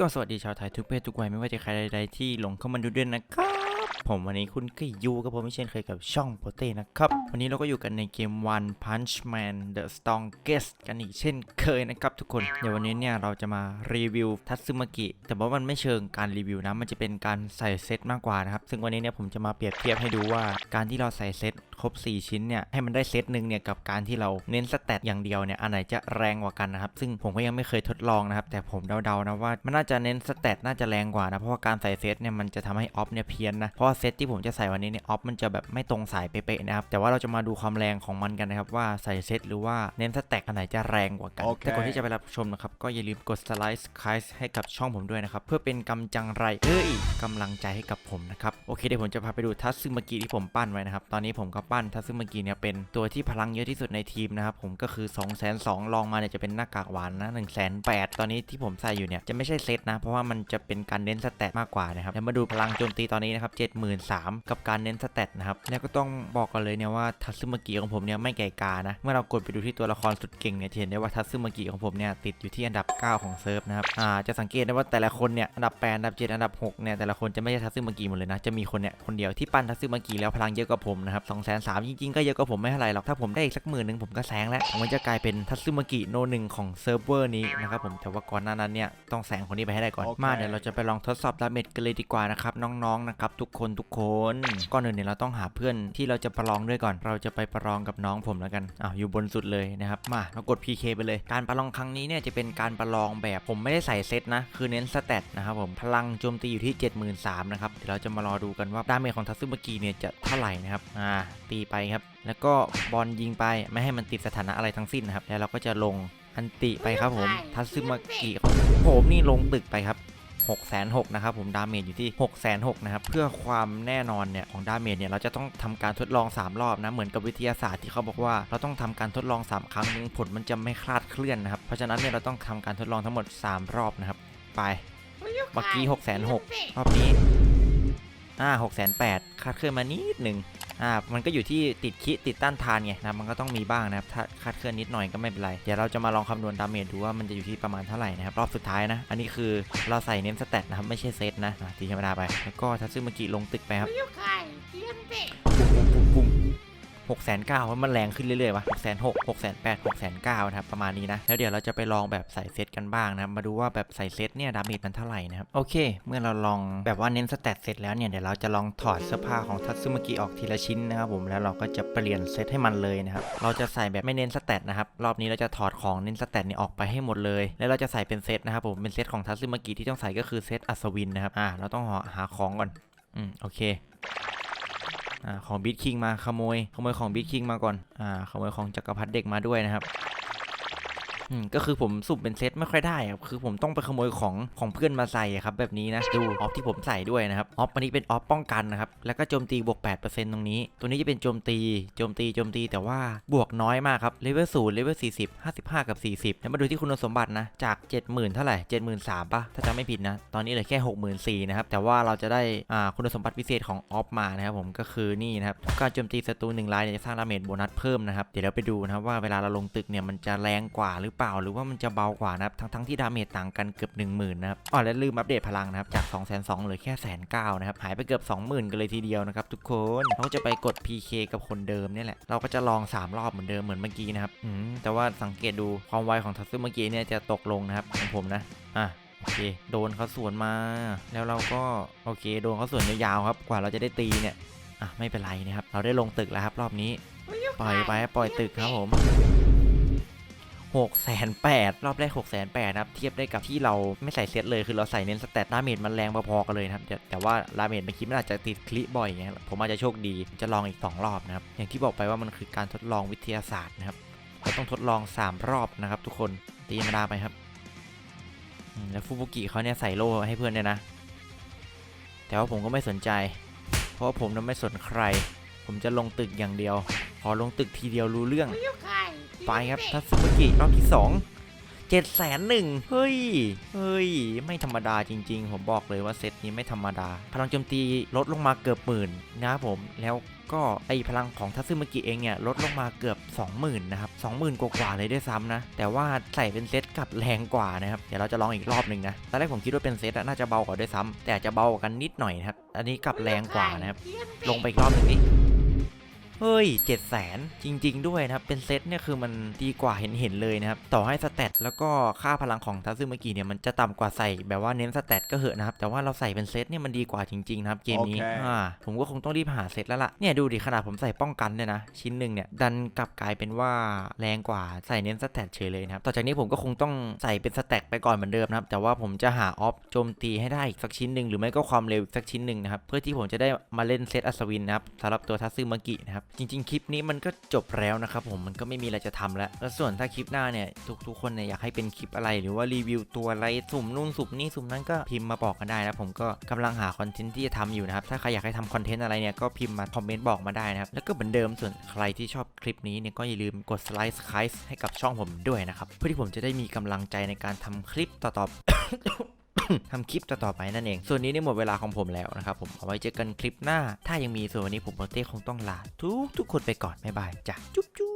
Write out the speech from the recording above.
ก็สวัสดีชาวไทยทุกเพศทุกวัยไม่ว่าจะใครใดๆที่หลงเข้ามาดูด้วยนะครับ ผมวันนี้คุณก็อยู่กับผมไม่เช่นเคยกับช่องโปเต้นะครับ วันนี้เราก็อยู่กันในเกม One Punch Man The Strongest กันอีกเช่นเคยนะครับทุกคน เดี๋ยววันนี้เนี่ยเราจะมารีวิวทัตซึมากิ แต่ว่ามันไม่เชิงการรีวิวนะ มันจะเป็นการใส่เซตมากกว่านะครับ ซึ่งวันนี้เนี่ยผมจะมาเปรียบเทียบให้ดูว่าการที่เราใส่เซตครบ 4 ชิ้นเนี่ยให้มันได้เซตหนึ่งเนี่ยกับการที่เราเน้นสเตตอย่างเดียวเนี่ยอันไหนจะแรงกว่ากันนะครับ ซึ่งผมก็ยังไม่เคยทดลองนะครับ แต่ผมเดาๆนะว่ามันน่าจะเน้นสเตตน่าจะแรงกว่านะเพราะว่าการใส่เซตเนี่ยมันจะทำให้ออฟเนี่ยเพี้ยนนะเพราะเซตที่ผมจะใส่วันนี้เนี่ยออฟมันจะแบบไม่ตรงสายเป๊ะๆนะครับแต่ว่าเราจะมาดูความแรงของมันกันนะครับว่าใส่เซตหรือว่าเน้นสเต็กอันไหนจะแรงกว่ากันโอเคแต่ก่อนที่จะไปรับชมนะครับก็อย่าลืมกดสไลด์คลายให้กับช่องผมด้วยนะครับเพื่อเป็นกำจังไรเอ้ยกำลังใจให้กับผมนะครับโอเคเดี๋ยวผมจะพาไปดูทัตซึมากิที่ผมปั้นไว้นะครับตอนนี้ผมก็ปั้นทัตซึมากิเนี่ยเป็นตัวที่พลังเยอะที่สุดในทีมนะครับผมก็คือ2 2 0 0 0ลองมาเนี่ยจะเป็นหน้ากากหวานนะ1 8 0 0 0ตอนนี้ที่ผมใส่อยู่เนี่ยจะไม่ใช่เซตนะเพราะว่ามันจะเป็นการเน้นสเตตมากกว่านะครับแล้วมาดูพลังโจมตีตอนนี้นะครับ73,000กับการเน้นสเตตนะครับแล้วก็ต้องบอกกันเลยเนี่ยว่าทัตซึมากิของผมเนี่ยไม่ไก่กานะเมื่อเรากดไปดูที่ตัวละครสุดเก่งเนี่ยจะเห็นได้ว่าทัตซึมากิของผมเนี่ยติดอยู่ที่อันดับ 9 ของเซิร์ฟนะครับอ่าจะสังเกตได้ว่าแต่ละคนเนี่ยอันดับ8อันดับ 7 อันดับ6เนี่ยแต่ละคนจะไม่ใช่ทัตซึมากิหมดเลยนะจะมีคนเนี่ยคนเดียวที่ปั้นทัตซึมากิแล้วพลังเยอะกว่าผมนะครับ2 3 0 0 0จริงๆก็เยอะกว่าผมไม่เท่าไหร่หรอกถ้าผมได้อีกสักหมื่นหนึ่งผมก็แซงแล้วผมก็จะกลายเป็นทัตซึมากิโนหนึ่งของเซิร์ฟเวอร์นี้นะครับผมแต่ว่าก่อนหน้านั้นเนี่ยต้องแซงคนนี้ไปให้ได้ก่อนโอเคมาเดี๋ยวเราจะไปลองทดสอบดาเมจกันเลยดีกว่านะครับน้องๆนะครับทุกคนทุกคนก่อนอื่นเนี่ยเราต้องหาเพื่อนที่เราจะประลองด้วยก่อน เราจะไปประลองกับน้องผมแล้วกันอ้าวอยู่บนสุดเลยนะครับมาเรากด PK ไปเลย การประลองครั้งนี้เนี่ยจะเป็นการประลองแบบผมไม่ได้ใส่เซตนะ คือเน้นสเตตนะครับผมพลังโจมตีอยู่ที่ 73,000นะครับเดี๋ยวเราจะมารอดูกันว่าดาเมจของทัตซึมากิเนี่ยจะเท่าไหร่นะครับอ่าตีไปครับ แล้วก็บอลยิงไปไม่ให้มันติดสถานะอะไรทั้งสิ้นนะครับแล้วเราก็จะลงอันติไปครับผมทัตซึมากิของผมนี่ลงตึกไปครับ 6 6 0 0นะครับผมดาเมจอยู่ที่ 6 6 0 0นะครับเพื่อความแน่นอนเนี่ยของดาเมจเนี่ยเราจะต้องทำการทดลอง 3 รอบนะเหมือนกับวิทยาศาสตร์ที่เขาบอกว่าเราต้องทำการทดลอง 3 ครั้งนึงผลมันจะไม่คลาดเคลื่อนนะครับเพราะฉะนั้นเนี่ยเราต้องทำการทดลองทั้งหมด 3 รอบนะครับไปเมื่อกี้6 6 0 0รอบนี้อ่า6 8 0 0คาดเคลื่อนมานิดหนึ่ง อ่ามันก็อยู่ที่ติดคิติดต้านทานไงนะมันก็ต้องมีบ้างนะครับถ้าคาดเคลื่อนนิดหน่อยก็ไม่เป็นไร เดี๋ยวเราจะมาลองคำนวณดาเมจดูว่ามันจะอยู่ที่ประมาณเท่าไหร่นะครับรอบสุดท้ายนะ อันนี้คือเราใส่เน้นสเตตนะครับไม่ใช่เซตนะตีธรรมดาไปแล้วก็ทัตซึมากิลงตึกไปครับ อยู่ไข่เทียมเตะ ปุ้มปุ้มปุ้มปุ้มหกแสนเก้ามันแรงขึ้นเรื่อยๆวะหกแสนหกหกแสนแปดหกแสนเก้านะครับประมาณนี้นะ แล้วเดี๋ยวเราจะไปลองแบบใส่เซตกันบ้างนะครับมาดูว่าแบบใส่เซตเนี่ยดาเมจมันเท่าไหร่นะครับโอเค เมื่อเราลองแบบว่าเน้นสแตทเสร็จแล้วเนี่ยเดี๋ยวเราจะลองถอดเสื้อผ้าของทัตซึมากิออกทีละชิ้นนะครับผมแล้วเราก็จะเปลี่ยนเซตให้มันเลยนะครับเราจะใส่แบบไม่เน้นสแตทนะครับรอบนี้เราจะถอดของเน้นสแตทเนี่ยออกไปให้หมดเลย แล้วเราจะใส่เป็นเซตนะครับผมเป็นเซตของทัตซึมากิที่ต้องใส่ก็คือเซตอัศวินนะครับอ่าเราต้องหาของก่อนอืมโอเค ของบีทคิงมาขโมยขโมยของบีทคิงมาก่อนอ่าขโมยของจักรพรรดิเด็กมาด้วยนะครับ อืมก็คือผมสุ่มเป็นเซตไม่ค่อยได้ครับคือผมต้องไปขโมยของของเพื่อนมาใส่ครับแบบนี้นะดูออฟที่ผมใส่ด้วยนะครับออฟอันนี้เป็นออฟป้องกันนะครับแล้วก็โจมตีบวก 8%ตรงนี้ ตัวนี้จะเป็นโจมตีโจมตีโจมตีแต่ว่าบวกน้อยมากครับเลเวลศูนย์เลเวล40 55กับ40แล้วมาดูที่คุณสมบัตินะจาก70,000เท่าไหร่73,000ป่ะถ้าจำไม่ผิดนะ ตอนนี้เหลือแค่64,000นะครับแต่ว่าเราจะได้อ่าคุณสมบัติพิเศษของออฟมานะครับผมก็คือนี่นะครับการโจมตีศัตรูหนึ่งรายเนี่ยจะสร้างดาเมจโบนัสเพิ่มนะครับเดี๋ยวเราไปดูนะครับว่าเวลาเราลงตึกเนี่ยมันจะแรงกว่าหรือเปล่า หรือว่ามันจะเบากว่านะครับทั้งทั้งที่ดาเมจต่างกันเกือบ 10,000นะครับอ๋อและลืมอัปเดตพลังนะครับจาก2 2 0 0 0เหลือแค่แสนเก้านะครับหายไปเกือบ 20,000 กันเลยทีเดียวนะครับทุกคนเราจะไปกด PK กับคนเดิมเนี่ยแหละเราก็จะลอง 3 รอบเหมือนเดิมเหมือนเมื่อกี้นะครับอืมแต่ว่าสังเกตดูความไวของทัตซึเมื่อกี้เนี่ยจะตกลงนะครับของผมนะอะโอเคโดนเขาสวนมา แล้วเราก็โอเค โดนเขาสวนยาวๆครับ กว่าเราจะได้ตีเนี่ยอะไม่เป็นไรนะครับ เราได้ลงตึกแล้วครับ รอบนี้ ปล่อยไปปล่อยตึกครับผม หกแสนแปดรอบแรกหกแสนแปดนะครับ เทียบได้กับที่เราไม่ใส่เซตเลย คือเราใส่เน้นสแตทดาเมจมันแรงพอๆกันเลยนะครับ แต่ว่าดาเมจเมื่อกี้มันอาจจะติดคลิบ่อยไงผมอาจจะโชคดี จะลองอีก 2 รอบนะครับ อย่างที่บอกไปว่ามันคือการทดลองวิทยาศาสตร์นะครับเราต้องทดลอง 3 รอบนะครับ ทุกคน ตีธรรมดาไปครับ แล้วฟูบุกิเขาเนี่ยใส่โล่ให้เพื่อนเนี่ยนะ แต่ว่าผมก็ไม่สนใจ เพราะว่าผมนั้นไม่สนใคร ผมจะลงตึกอย่างเดียว พอลงตึกทีเดียวรู้เรื่องอยู่ไข่ไปครับทัตสึมากิรอบที่2เจ็ดแสนหนึ่งเฮ้ย เฮ้ย ไม่ธรรมดาจริง ๆ ผมบอกเลยว่าเซตนี้ไม่ธรรมดา พลังโจมตีลดลงมาเกือบหมื่นนะครับผม แล้วก็ไอพลังของทัตซึมากิเองเนี่ยลดลงมาเกือบ 20,000นะครับ20,000 กว่าๆเลยด้วยซ้ำนะ แต่ว่าใส่เป็นเซตกลับแรงกว่านะครับ เดี๋ยวเราจะลองอีกรอบหนึ่งนะ ตอนแรกผมคิดว่าเป็นเซตอะน่าจะเบากว่าด้วยซ้ำแต่อาจจะเบากว่ากันนิดหน่อยนะครับ อันนี้กลับแรงกว่านะครับ ลงไปอีกรอบหนึ่งดิ เฮ้ย 7 0 0 0 0จริง ๆ ด้วยนะครับ เป็นเซตเนี่ยคือมันดีกว่าเห็นเห็น ๆ เลยนะครับ ต่อให้สเตตแล้วก็ค่าพลังของทัซึมากิเนี่ยมันจะต่ำกว่าใส่แบบว่าเน้นสเตตก็เหอะนะครับ แต่ว่าเราใส่เป็นเซตเนี่ยมันดีกว่าจริง ๆ นะครับ เกมนี้โอเคอ่าผมก็คงต้องรีบหาเซตแล้วล่ะ เนี่ยดูดิขนาดผมใส่ป้องกันเนี่ยนะ ชิ้นหนึ่งเนี่ยดันกลับกลายเป็นว่าแรงกว่าใส่เน้นสเตตเฉยเลยนะครับ ต่อจากนี้ผมก็คงต้องใส่เป็นสเตตไปก่อนเหมือนเดิมนะครับ แต่ว่าผมจะหาออฟโจมตีให้ได้อีกสักชิ้นหนึ่งหรือไม่ก็ความเร็วอีกสักชิ้นหนึ่งนะครับเพื่อที่ผมจะได้มาเล่นเซตอัศวินนะครับสำหรับตัวทัซึมากินะครับจริง ๆ คลิปนี้มันก็จบแล้วนะครับผมมันก็ไม่มีอะไรจะทำแล้ว แล้วส่วนถ้าคลิปหน้าเนี่ยทุกๆคนเนี่ยอยากให้เป็นคลิปอะไร หรือว่ารีวิวตัวอะไรสุ่มนู่นสุ่มนี่สุ่มนั้นก็พิมพ์มาบอกกันได้นะผมก็กำลังหาคอนเทนต์ที่จะทำอยู่นะครับถ้าใครอยากให้ทำคอนเทนต์อะไรเนี่ยก็พิมพ์มาคอมเมนต์บอกมาได้นะครับแล้วก็เหมือนเดิมส่วนใครที่ชอบคลิปนี้เนี่ยก็อย่าลืมกดสไลค์ไครส์ให้กับช่องผมด้วยนะครับเพื่อที่ผมจะได้มีกำลังใจในการทำคลิปต่อๆ ทำคลิปต่อๆไปนั่นเอง ส่วนนี้ได้หมดเวลาของผมแล้วนะครับผมเอาไว้เจอกันคลิปหน้า ถ้ายังมีส่วนวันนี้ผมโปเต้คงต้องลาทุกทุกคนไปก่อนบ๊ายบายจ้ะจุ๊บจุ๊บ